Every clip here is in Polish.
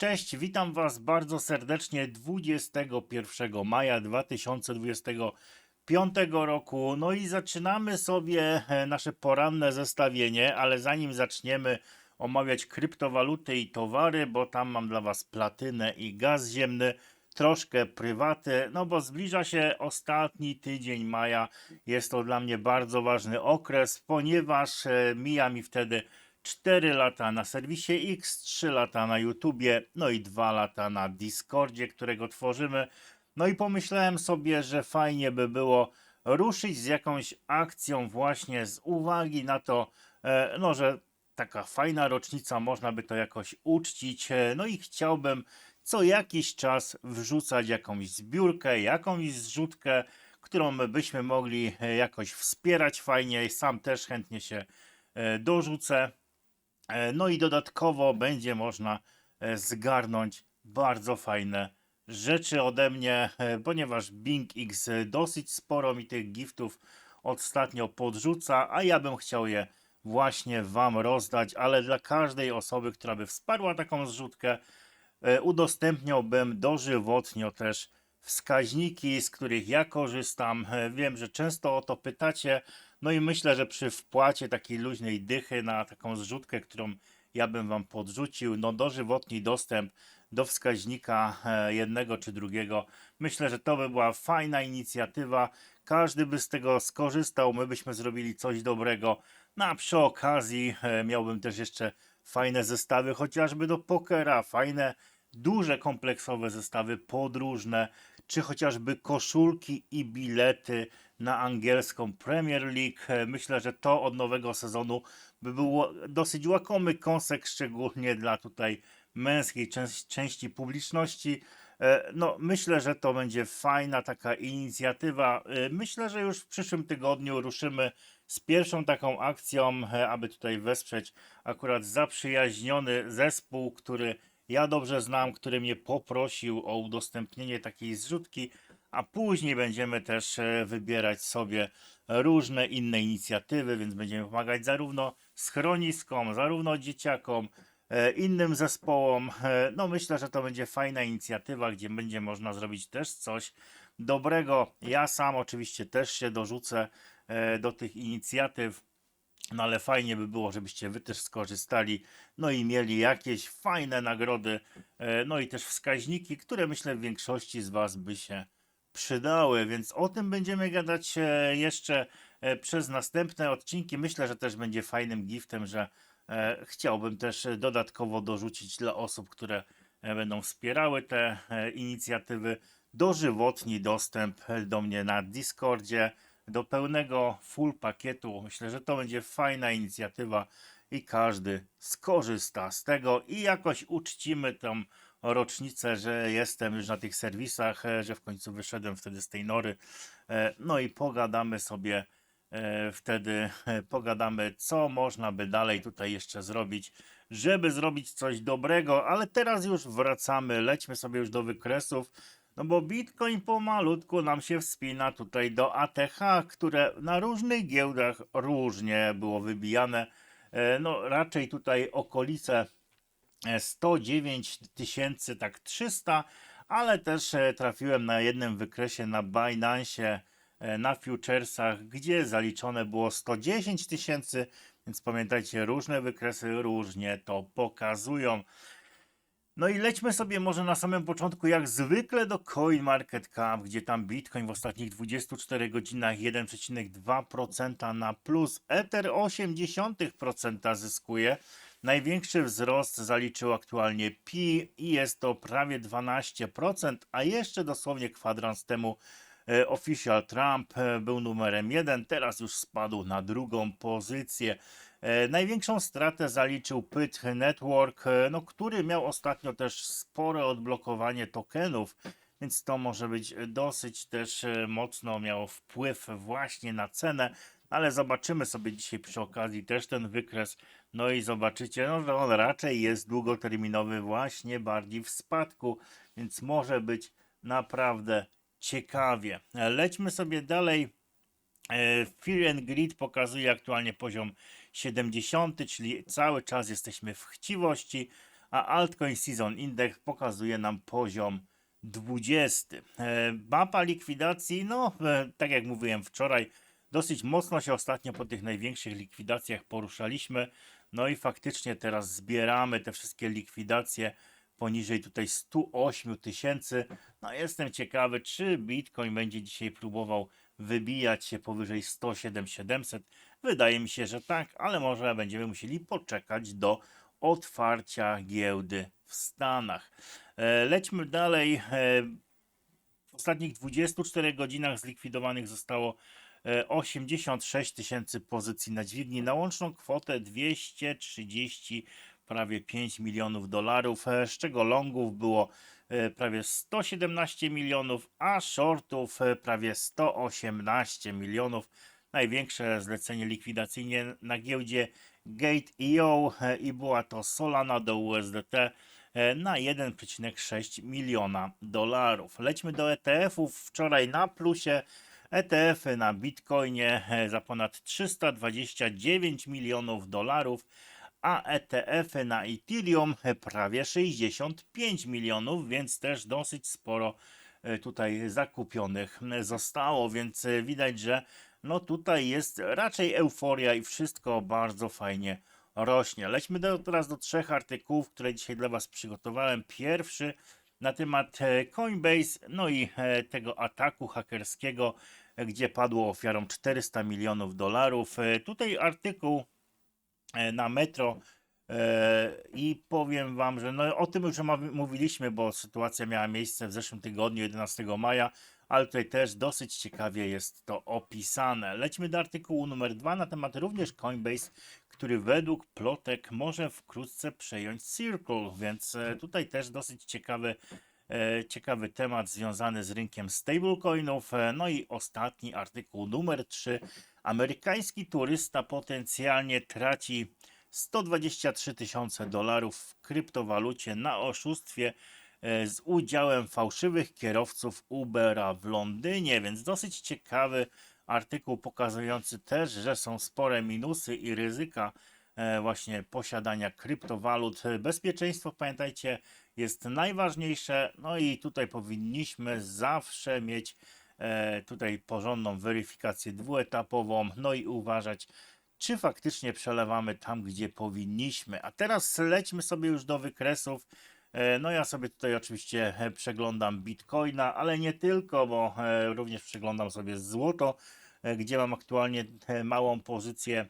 Cześć, witam Was bardzo serdecznie 21 maja 2025 roku. No i zaczynamy sobie e, nasze poranne zestawienie, ale zanim zaczniemy omawiać kryptowaluty i towary, bo tam mam dla Was platynę i gaz ziemny, troszkę prywaty, no bo zbliża się ostatni tydzień maja. Jest to dla mnie bardzo ważny okres, ponieważ e, mija mi wtedy 4 lata na serwisie X, 3 lata na YouTubie, no i 2 lata na Discordzie, którego tworzymy. No i pomyślałem sobie, że fajnie by było ruszyć z jakąś akcją właśnie z uwagi na to, e, no, że taka fajna rocznica, można by to jakoś uczcić. e, No i chciałbym co jakiś czas wrzucać jakąś zbiórkę, jakąś zrzutkę, którą byśmy mogli e, jakoś wspierać fajnie. Sam też chętnie się dorzucę. E, No i dodatkowo będzie można e, zgarnąć bardzo fajne rzeczy ode mnie, e, ponieważ Bing X dosyć sporo mi tych giftów ostatnio podrzuca, a ja bym chciał je właśnie Wam rozdać, ale dla każdej osoby, która by wsparła taką zrzutkę, udostępniałbym dożywotnio też wskaźniki, z których ja korzystam. E, Wiem, że często o to pytacie, no i myślę, że przy wpłacie takiej luźnej dychy na taką zrzutkę, którą ja bym Wam podrzucił, no dożywotni dostęp do wskaźnika e, jednego czy drugiego, myślę, że to by była fajna inicjatywa. Każdy by z tego skorzystał, my byśmy zrobili coś dobrego. No przy okazji e, miałbym też jeszcze fajne zestawy, chociażby do pokera, fajne, duże, kompleksowe zestawy podróżne, czy chociażby koszulki i bilety na angielską Premier League. Myślę, że to od nowego sezonu by było dosyć łakomy kąsek, szczególnie dla tutaj męskiej częs- części publiczności. E, No, myślę, że to będzie fajna taka inicjatywa. E, Myślę, że już w przyszłym tygodniu ruszymy z pierwszą taką akcją, e, aby tutaj wesprzeć akurat zaprzyjaźniony zespół, który ja dobrze znam, który mnie poprosił o udostępnienie takiej zrzutki, a później będziemy też e, wybierać sobie różne inne inicjatywy, więc będziemy pomagać zarówno schroniskom, zarówno dzieciakom, e, innym zespołom. E, No myślę, że to będzie fajna inicjatywa, gdzie będzie można zrobić też coś dobrego. Ja sam oczywiście też się dorzucę do tych inicjatyw. No ale fajnie by było, żebyście wy też skorzystali, no i mieli jakieś fajne nagrody, e, no i też wskaźniki, które myślę w większości z was by się przydały, więc o tym będziemy gadać e, jeszcze e, przez następne odcinki. Myślę, że też będzie fajnym giftem, że chciałbym też dodatkowo dorzucić dla osób, które będą wspierały te inicjatywy, dożywotni dostęp do mnie na Discordzie, do pełnego full pakietu. Myślę, że to będzie fajna inicjatywa i każdy skorzysta z tego i jakoś uczcimy tą rocznicę, że jestem już na tych serwisach, e, że w końcu wyszedłem wtedy z tej nory. E, No i pogadamy sobie e, wtedy, pogadamy, co można by dalej tutaj jeszcze zrobić, żeby zrobić coś dobrego, ale teraz już wracamy, lećmy sobie już do wykresów. No bo Bitcoin pomalutku nam się wspina tutaj do ATH, które na różnych giełdach różnie było wybijane. E, No raczej tutaj okolice e, 109 tysięcy, tak 300, ale też e, trafiłem na jednym wykresie na Binance, e, na futuresach, gdzie zaliczone było 110 tysięcy, więc pamiętajcie, różne wykresy różnie to pokazują. No i lećmy sobie może na samym początku, jak zwykle, do CoinMarketCap, gdzie tam Bitcoin w ostatnich 24 godzinach 1,2% na plus, Ether 0,8% zyskuje. Największy wzrost zaliczył aktualnie Pi i jest to prawie 12%, a jeszcze dosłownie kwadrans temu e, Official Trump e, był numerem 1, teraz już spadł na drugą pozycję. E, Największą stratę zaliczył Pyth Network, e, no, który miał ostatnio też spore odblokowanie tokenów, więc to może być dosyć też e, mocno miało wpływ właśnie na cenę, ale zobaczymy sobie dzisiaj przy okazji też ten wykres, no i zobaczycie, no, że on raczej jest długoterminowy właśnie bardziej w spadku, więc może być naprawdę ciekawie. Lećmy sobie dalej. Fear and pokazuje aktualnie poziom 70, czyli cały czas jesteśmy w chciwości, a Altcoin Season Index pokazuje nam poziom 20. E, Mapa likwidacji, no e, tak jak mówiłem wczoraj, dosyć mocno się ostatnio po tych największych likwidacjach poruszaliśmy. No i faktycznie teraz zbieramy te wszystkie likwidacje poniżej tutaj 108 tysięcy. No jestem ciekawy, czy Bitcoin będzie dzisiaj próbował wybijać się powyżej 107 700. Wydaje mi się, że tak, ale może będziemy musieli poczekać do otwarcia giełdy w Stanach. E, Lećmy dalej. E, W ostatnich 24 godzinach zlikwidowanych zostało e, 86 tysięcy pozycji na dźwigni na łączną kwotę 230 prawie 5 milionów dolarów, e, z czego longów było e, prawie 117 milionów, a shortów e, prawie 118 milionów. Największe zlecenie likwidacyjne na giełdzie Gate.io e, i była to Solana do USDT e, na 1,6 miliona dolarów. Lećmy do ETF-ów. Wczoraj na plusie ETF-y na Bitcoinie e, za ponad 329 milionów dolarów, a ETF-y na Ethereum e, prawie 65 milionów, więc też dosyć sporo e, tutaj zakupionych e, zostało, więc e, widać, że no tutaj jest raczej euforia i wszystko bardzo fajnie rośnie. Lećmy do, teraz do trzech artykułów, które dzisiaj dla Was przygotowałem. Pierwszy na temat e, Coinbase, no i e, tego ataku hakerskiego, gdzie padło ofiarą 400 milionów dolarów. E, Tutaj artykuł na Metro i powiem Wam, że no, o tym już mówiliśmy, bo sytuacja miała miejsce w zeszłym tygodniu, 11 maja, ale tutaj też dosyć ciekawie jest to opisane. Lećmy do artykułu numer dwa na temat również Coinbase, który według plotek może wkrótce przejąć Circle, więc e, tutaj też dosyć ciekawy, e, ciekawy temat związany z rynkiem stablecoinów. E, No i ostatni artykuł numer 3. Amerykański turysta potencjalnie traci 123 tysiące dolarów w kryptowalucie na oszustwie z udziałem fałszywych kierowców Ubera w Londynie, więc dosyć ciekawy artykuł pokazujący też, że są spore minusy i ryzyka e, właśnie posiadania kryptowalut. Bezpieczeństwo, pamiętajcie, jest najważniejsze, no i tutaj powinniśmy zawsze mieć e, tutaj porządną weryfikację dwuetapową, no i uważać, czy faktycznie przelewamy tam, gdzie powinniśmy. A teraz lećmy sobie już do wykresów. E, No ja sobie tutaj oczywiście e, przeglądam Bitcoina, ale nie tylko, bo e, również przeglądam sobie złoto, gdzie mam aktualnie małą pozycję.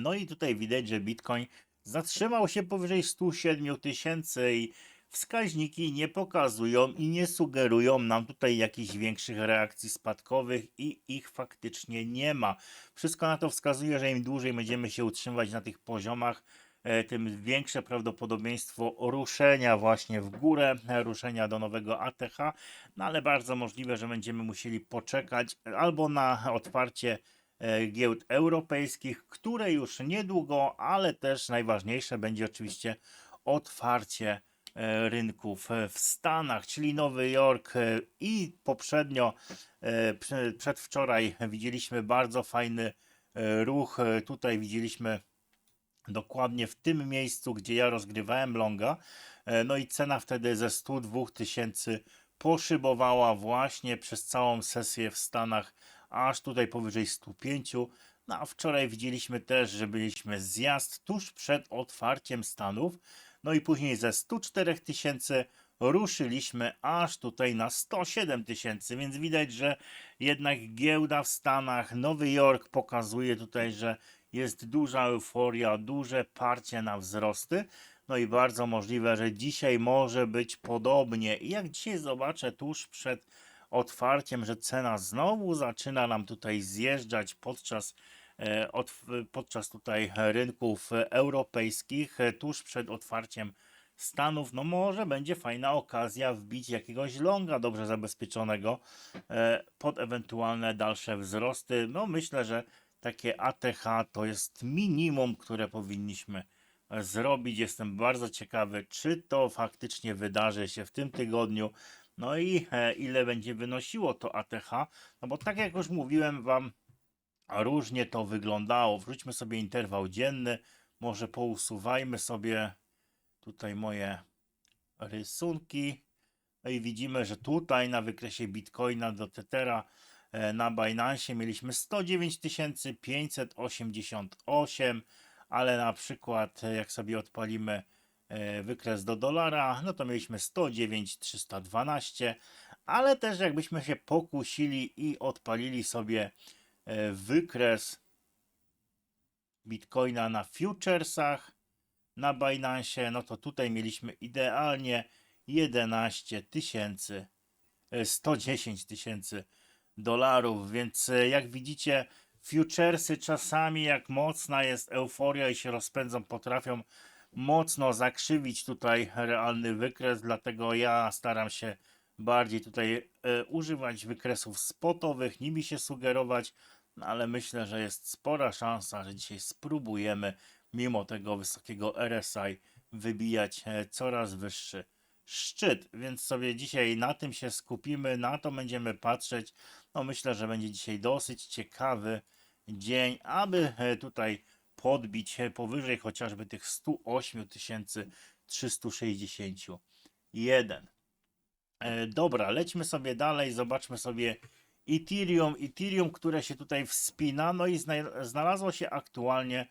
No i tutaj widać, że Bitcoin zatrzymał się powyżej 107 tysięcy i wskaźniki nie pokazują i nie sugerują nam tutaj jakichś większych reakcji spadkowych i ich faktycznie nie ma. Wszystko na to wskazuje, że im dłużej będziemy się utrzymywać na tych poziomach, tym większe prawdopodobieństwo ruszenia właśnie w górę, e, ruszenia do nowego ATH, no ale bardzo możliwe, że będziemy musieli poczekać albo na otwarcie e, giełd europejskich, które już niedługo, ale też najważniejsze będzie oczywiście otwarcie e, rynków e, w Stanach, czyli Nowy Jork e, i poprzednio e, prze- przedwczoraj widzieliśmy bardzo fajny e, ruch. E, Tutaj widzieliśmy dokładnie w tym miejscu, gdzie ja rozgrywałem longa. E, No i cena wtedy ze 102 tysięcy poszybowała właśnie przez całą sesję w Stanach, aż tutaj powyżej 105. No a wczoraj widzieliśmy też, że byliśmy zjazd tuż przed otwarciem Stanów. No i później ze 104 tysięcy ruszyliśmy aż tutaj na 107 tysięcy, więc widać, że jednak giełda w Stanach, Nowy Jork pokazuje tutaj, że jest duża euforia, duże parcie na wzrosty. No i bardzo możliwe, że dzisiaj może być podobnie. I jak dzisiaj zobaczę tuż przed otwarciem, że cena znowu zaczyna nam tutaj zjeżdżać podczas, e, podczas tutaj rynków europejskich, e, tuż przed otwarciem Stanów, no może będzie fajna okazja wbić jakiegoś longa dobrze zabezpieczonego e, pod ewentualne dalsze wzrosty. No myślę, że takie ATH to jest minimum, które powinniśmy e, zrobić. Jestem bardzo ciekawy, czy to faktycznie wydarzy się w tym tygodniu. No i e, ile będzie wynosiło to ATH. No bo tak jak już mówiłem Wam, różnie to wyglądało. Wróćmy sobie interwał dzienny. Może pousuwajmy sobie tutaj moje rysunki. No i widzimy, że tutaj na wykresie Bitcoina do Tethera e, na Binance mieliśmy 109 588, ale na przykład e, jak sobie odpalimy e, wykres do dolara, no to mieliśmy 109 312, ale też jakbyśmy się pokusili i odpalili sobie wykres Bitcoina na futuresach na Binance, no to tutaj mieliśmy idealnie 11 tysięcy, e, 110 tysięcy dolarów, więc e, jak widzicie, futuresy czasami jak mocna jest euforia i się rozpędzą, potrafią mocno zakrzywić tutaj realny wykres, dlatego ja staram się bardziej tutaj e, używać wykresów spotowych, nimi się sugerować, no ale myślę, że jest spora szansa, że dzisiaj spróbujemy mimo tego wysokiego RSI wybijać e, coraz wyższy szczyt, więc sobie dzisiaj na tym się skupimy, na to będziemy patrzeć. No myślę, że będzie dzisiaj dosyć ciekawy dzień, aby e, tutaj podbić e, powyżej chociażby tych 108 361. E, Dobra, lećmy sobie dalej, zobaczmy sobie Ethereum, Ethereum, które się tutaj wspina, no i zna- znalazło się aktualnie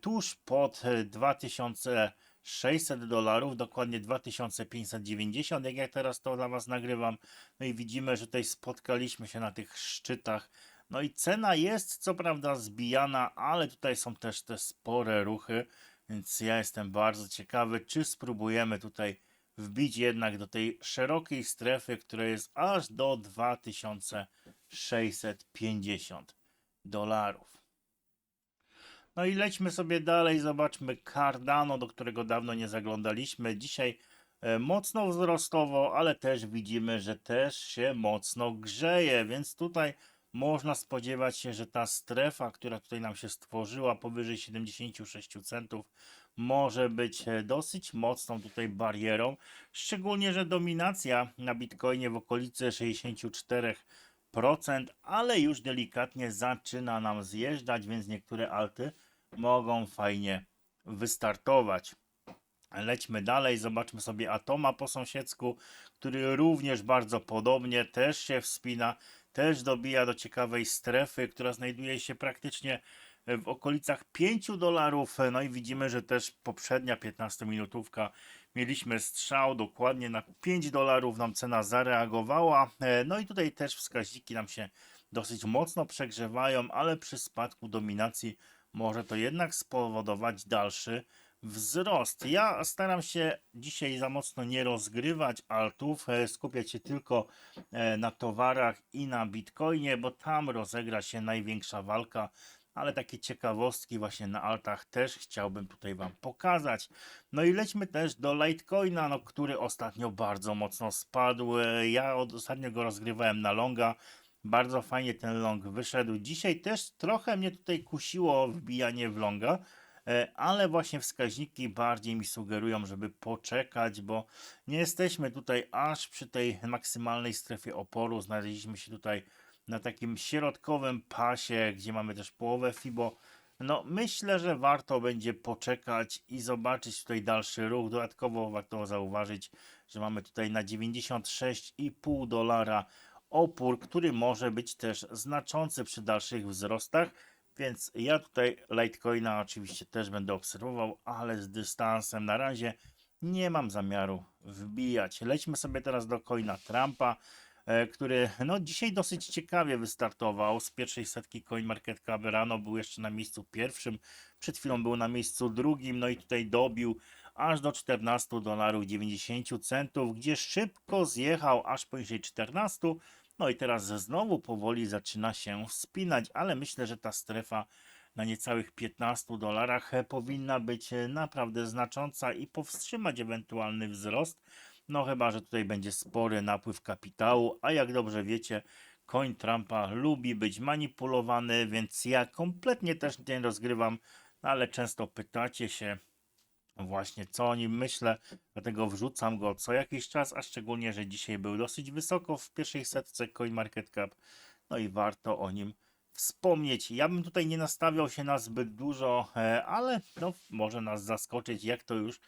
tuż pod e, 2600 dolarów, dokładnie 2590, jak ja teraz to dla Was nagrywam. No i widzimy, że tutaj spotkaliśmy się na tych szczytach. No i cena jest co prawda zbijana, ale tutaj są też te spore ruchy, więc ja jestem bardzo ciekawy, czy spróbujemy tutaj wbić jednak do tej szerokiej strefy, która jest aż do 2650 dolarów. No i lećmy sobie dalej, zobaczmy Cardano, do którego dawno nie zaglądaliśmy. Dzisiaj e, mocno wzrostowo, ale też widzimy, że też się mocno grzeje, więc tutaj można spodziewać się, że ta strefa, która tutaj nam się stworzyła powyżej 76 centów, może być e, dosyć mocną tutaj barierą, szczególnie, że dominacja na Bitcoinie w okolicy 64%, ale już delikatnie zaczyna nam zjeżdżać, więc niektóre alty mogą fajnie wystartować. Lećmy dalej, zobaczmy sobie Atoma po sąsiedzku, który również bardzo podobnie też się wspina, też dobija do ciekawej strefy, która znajduje się praktycznie w okolicach 5 dolarów. No i widzimy, że też poprzednia 15-minutówka mieliśmy strzał dokładnie na 5 dolarów, nam cena zareagowała. E, No i tutaj też wskaźniki nam się dosyć mocno przegrzewają, ale przy spadku dominacji może to jednak spowodować dalszy wzrost. Ja staram się dzisiaj za mocno nie rozgrywać altów, e, skupiać się tylko e, na towarach i na bitcoinie, bo tam rozegra się największa walka. Ale takie ciekawostki właśnie na altach też chciałbym tutaj Wam pokazać. No i lećmy też do Litecoina, no, który ostatnio bardzo mocno spadł. E, Ja ostatnio go rozgrywałem na longa. Bardzo fajnie ten long wyszedł. Dzisiaj też trochę mnie tutaj kusiło wbijanie w longa, e, ale właśnie wskaźniki bardziej mi sugerują, żeby poczekać, bo nie jesteśmy tutaj aż przy tej maksymalnej strefie oporu. Znaleźliśmy się tutaj na takim środkowym pasie, gdzie mamy też połowę FIBO. No, myślę, że warto będzie poczekać i zobaczyć tutaj dalszy ruch. Dodatkowo warto zauważyć, że mamy tutaj na 96,5 dolara opór, który może być też znaczący przy dalszych wzrostach. Więc ja tutaj Litecoina oczywiście też będę obserwował, ale z dystansem na razie nie mam zamiaru wbijać. Lećmy sobie teraz do coina Trumpa, e, który no dzisiaj dosyć ciekawie wystartował z pierwszej setki CoinMarketCap rano był jeszcze na miejscu pierwszym, przed chwilą był na miejscu drugim, no i tutaj dobił aż do 14 dolarów 90 centów, gdzie szybko zjechał aż poniżej 14, no i teraz znowu powoli zaczyna się wspinać, ale myślę, że ta strefa na niecałych 15 dolarach powinna być e, naprawdę znacząca i powstrzymać ewentualny wzrost. No chyba, że tutaj będzie spory napływ kapitału, a jak dobrze wiecie, coin Trumpa lubi być manipulowany, więc ja kompletnie też nie rozgrywam, no ale często pytacie się właśnie co o nim myślę, dlatego wrzucam go co jakiś czas, a szczególnie, że dzisiaj był dosyć wysoko w pierwszej setce CoinMarketCap, no i warto o nim wspomnieć. Ja bym tutaj nie nastawiał się na zbyt dużo, e, ale no, może nas zaskoczyć, jak to już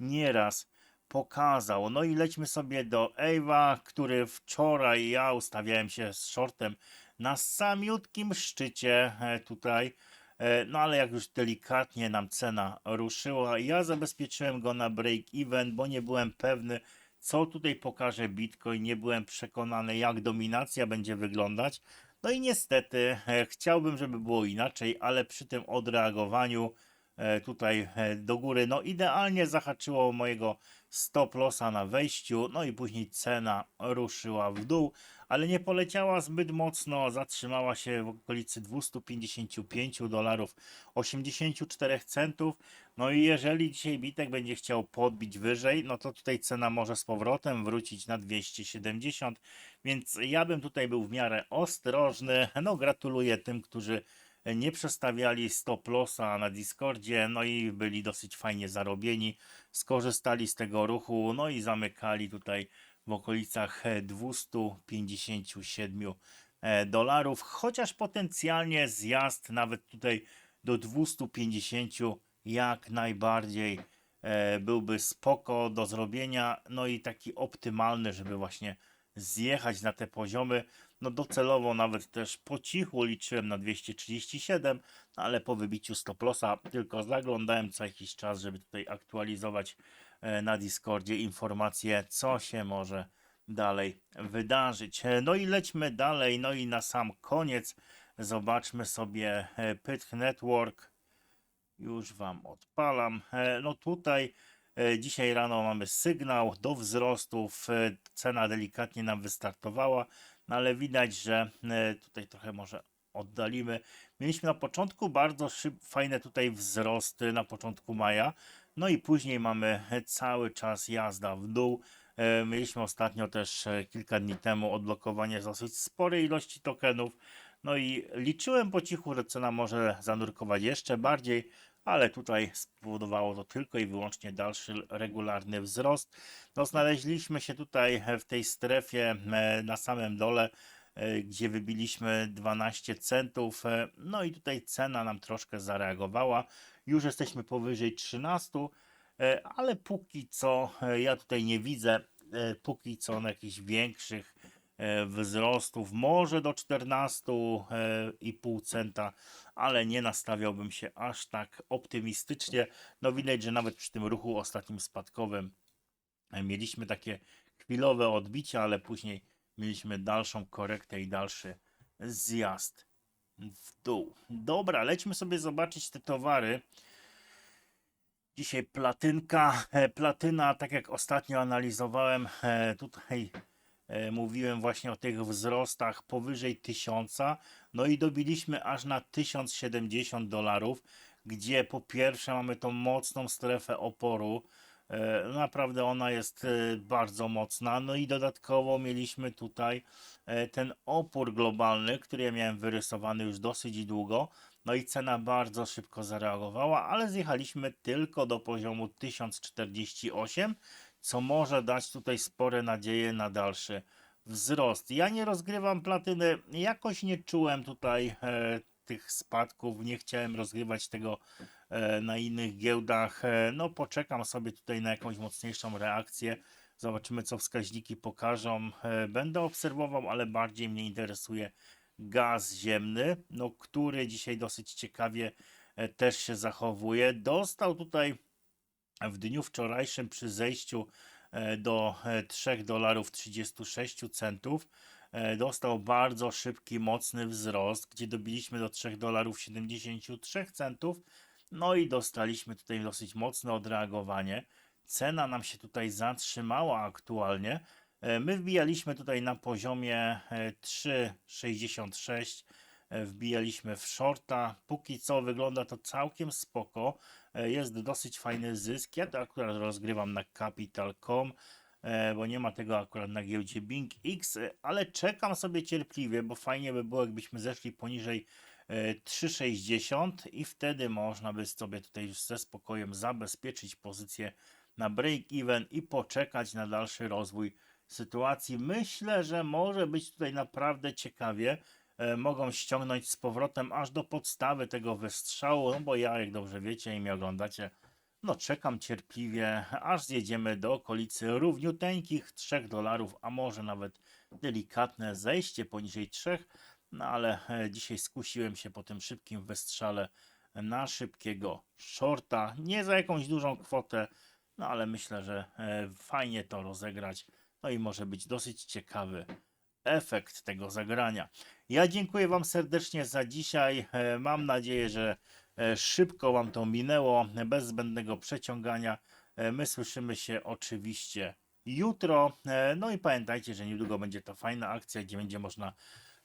nieraz pokazał. No i lećmy sobie do Ewa, który wczoraj ja ustawiałem się z shortem na samiutkim szczycie e, tutaj. E, No ale jak już delikatnie nam cena ruszyła, ja zabezpieczyłem go na break even, bo nie byłem pewny, co tutaj pokaże Bitcoin. Nie byłem przekonany, jak dominacja będzie wyglądać. No i niestety e, chciałbym, żeby było inaczej, ale przy tym odreagowaniu e, tutaj do góry, no idealnie zahaczyło mojego stop lossa na wejściu, no i później cena ruszyła w dół, ale nie poleciała zbyt mocno, zatrzymała się w okolicy 255 dolarów 84 centów. No i jeżeli dzisiaj Bitek będzie chciał podbić wyżej, no to tutaj cena może z powrotem wrócić na 270, więc ja bym tutaj był w miarę ostrożny. No gratuluję tym, którzy nie przestawiali stop lossa na Discordzie, no i byli dosyć fajnie zarobieni, skorzystali z tego ruchu, no i zamykali tutaj w okolicach e, 257 e, dolarów, chociaż potencjalnie zjazd nawet tutaj do 250 jak najbardziej e, byłby spoko do zrobienia, no i taki optymalny, żeby właśnie zjechać na te poziomy. No docelowo nawet też po cichu liczyłem na 237, no ale po wybiciu stop lossa tylko zaglądałem co jakiś czas, żeby tutaj aktualizować e, na Discordzie informacje, co się może dalej wydarzyć. E, No i lećmy dalej, no i na sam koniec zobaczmy sobie e, Pyth Network. Już Wam odpalam. E, No tutaj e, dzisiaj rano mamy sygnał do wzrostów. e, Cena delikatnie nam wystartowała, no ale widać, że e, tutaj trochę może oddalimy. Mieliśmy na początku bardzo szyb, fajne tutaj wzrosty na początku maja. No i później mamy e, cały czas jazda w dół. E, Mieliśmy ostatnio też e, kilka dni temu odblokowanie dosyć sporej ilości tokenów. No i liczyłem po cichu, że cena może zanurkować jeszcze bardziej, ale tutaj spowodowało to tylko i wyłącznie dalszy regularny wzrost. No, znaleźliśmy się tutaj w tej strefie na samym dole, gdzie wybiliśmy 12 centów. No i tutaj cena nam troszkę zareagowała. Już jesteśmy powyżej 13, e, ale póki co e, ja tutaj nie widzę, e, póki co na jakichś większych wzrostów, może do 14,5 centa, ale nie nastawiałbym się aż tak optymistycznie. No widać, że nawet przy tym ruchu ostatnim spadkowym mieliśmy takie chwilowe odbicia, ale później mieliśmy dalszą korektę i dalszy zjazd w dół. Dobra, lećmy sobie zobaczyć te towary. Dzisiaj platynka, e, platyna, tak jak ostatnio analizowałem, e, tutaj e, mówiłem właśnie o tych wzrostach powyżej 1000, no i dobiliśmy aż na 1070 dolarów, gdzie po pierwsze mamy tą mocną strefę oporu, naprawdę ona jest e, bardzo mocna, no i dodatkowo mieliśmy tutaj e, ten opór globalny, który ja miałem wyrysowany już dosyć długo, no i cena bardzo szybko zareagowała, ale zjechaliśmy tylko do poziomu 1048, co może dać tutaj spore nadzieje na dalszy wzrost. Ja nie rozgrywam platyny, jakoś nie czułem tutaj e, tych spadków, nie chciałem rozgrywać tego e, na innych giełdach. E, no poczekam sobie tutaj na jakąś mocniejszą reakcję. Zobaczymy, co wskaźniki pokażą. E, będę obserwował, ale bardziej mnie interesuje gaz ziemny, no, który dzisiaj dosyć ciekawie też się zachowuje. Dostał tutaj w dniu wczorajszym przy zejściu do e, 3 dolarów 36 centów dostał bardzo szybki, mocny wzrost, gdzie dobiliśmy do 3 dolarów 73 centów. No i dostaliśmy tutaj dosyć mocne odreagowanie. Cena nam się tutaj zatrzymała aktualnie. E, My wbijaliśmy tutaj na poziomie e, 3,66. e, Wbijaliśmy w shorta. Póki co wygląda to całkiem spoko. E, Jest dosyć fajny zysk. Ja to akurat rozgrywam na capital.com, e, bo nie ma tego akurat na giełdzie Bing X, e, ale czekam sobie cierpliwie, bo fajnie by było, jakbyśmy zeszli poniżej e, 3,60 i wtedy można by sobie tutaj ze spokojem zabezpieczyć pozycję na break-even i poczekać na dalszy rozwój sytuacji. Myślę, że może być tutaj naprawdę ciekawie. E, mogą ściągnąć z powrotem aż do podstawy tego wystrzału, no bo ja, jak dobrze wiecie i mnie oglądacie, No, czekam cierpliwie, aż zjedziemy do okolicy równiuteńkich 3 dolarów, a może nawet delikatne zejście poniżej 3. No ale e, dzisiaj skusiłem się po tym szybkim wystrzale na szybkiego shorta. Nie za jakąś dużą kwotę, no ale myślę, że e, fajnie to rozegrać. No i może być dosyć ciekawy efekt tego zagrania. Ja dziękuję Wam serdecznie za dzisiaj. E, Mam nadzieję, że szybko Wam to minęło, bez zbędnego przeciągania. E, My słyszymy się oczywiście jutro. E, No i pamiętajcie, że niedługo będzie to fajna akcja, gdzie będzie można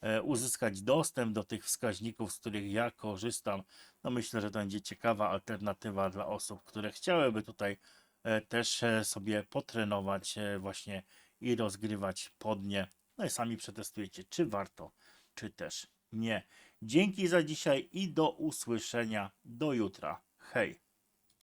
e, uzyskać dostęp do tych wskaźników, z których ja korzystam. No myślę, że to będzie ciekawa alternatywa dla osób, które chciałyby tutaj e, też e, sobie potrenować e, właśnie i rozgrywać podnie. No i sami przetestujecie, czy warto, czy też nie. Dzięki za dzisiaj i do usłyszenia do jutra. Hej!